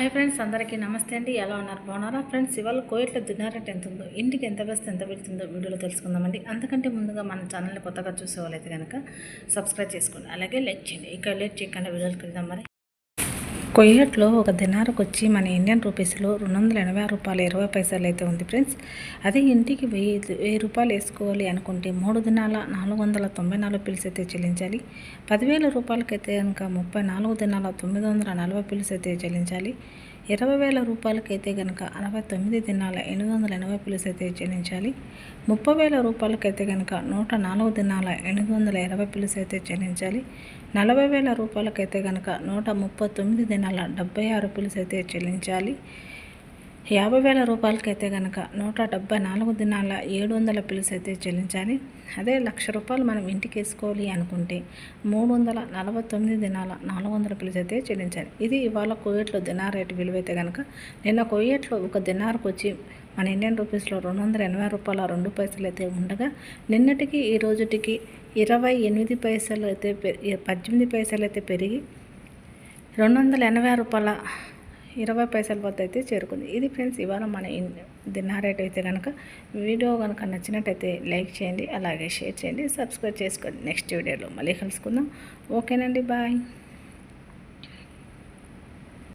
Hi friends అందరికీ నమస్తే అండి. ఎలా ఉన్నారు? బాగున్నారా? ఫ్రెండ్స్ ఇవాళ కోయిట్లో దున్నారెట్ ఎంత ఉందో ఇంటికి ఎంత వేస్తే ఎంత వెళ్తుందో వీడియోలో తెలుసుకుందామండి. అంతకంటే ముందుగా మన ఛానల్ని కొత్తగా చూసేవాళ్ళైతే కనుక సబ్స్క్రైబ్ చేసుకోండి. అలాగే లైక్ చేయండి. ఇక లైక్ చేయకుండా వీడియోకి వెళ్దాం మరి. కొయ్యట్లో ఒక దినారకు వచ్చి మన ఇండియన్ రూపీస్లో రెండు వందల ఎనభై ఆరు రూపాయలు ఇరవై పైసలు అయితే ఉంది ఫ్రెండ్స్. అదే ఇంటికి వెయ్యి వెయ్యి రూపాయలు వేసుకోవాలి అనుకుంటే మూడు దినాల నాలుగు వందల తొంభై నాలుగు పిల్స్ అయితే చెల్లించాలి. పదివేల రూపాయలకైతే కనుక ముప్పై నాలుగు దినాల తొమ్మిది వందల నలభై పిల్స్ అయితే చెల్లించాలి. ఇరవై వేల రూపాయలకైతే కనుక అరవై తొమ్మిది దినాల ఎనిమిది వందల ఎనభై పిల్స్ అయితే చెల్లించాలి. ముప్పై వేల రూపాయలకైతే కనుక నూట నాలుగు దినాల ఎనిమిది వందల ఇరవై పిల్స్ అయితే చెల్లించాలి. నలభై వేల రూపాయలకైతే కనుక నూట ముప్పై తొమ్మిది దినాల డెబ్బై ఆరు పిల్స్ అయితే చెల్లించాలి. యాభై వేల రూపాయలకైతే కనుక నూట డెబ్బై నాలుగు దినాల ఏడు వందల పిల్స్ అయితే చెల్లించాలి. అదే లక్ష రూపాయలు మనం ఇంటికి వేసుకోవాలి అనుకుంటే మూడు వందల నలభై తొమ్మిది దినాల నాలుగు వందల పిల్స్ అయితే చెల్లించాలి. ఇది ఇవాళ కోయేట్లో దినార్ రేటు విలువైతే కనుక నిన్న కోయేట్లో ఒక దినార్కు వచ్చి మన ఇండియన్ రూపీస్లో రెండు వందల ఎనభై రూపాయల రెండు పైసలు అయితే ఉండగా నిన్నటికి ఈ రోజుటికి ఇరవై ఎనిమిది పైసలు అయితే పద్దెనిమిది పైసలు అయితే పెరిగి రెండు వందల ఎనభై రూపాయల ఇరవై పైసల వద్ద అయితే చేరుకుంది. ఇది ఫ్రెండ్స్ ఇవాళ మన దినారేట్ అయితే కనుక వీడియో కనుక నచ్చినట్టయితే లైక్ చేయండి అలాగే షేర్ చేయండి సబ్స్క్రైబ్ చేసుకోండి. నెక్స్ట్ వీడియోలో మళ్ళీ కలుసుకుందాం. ఓకేనండి బాయ్.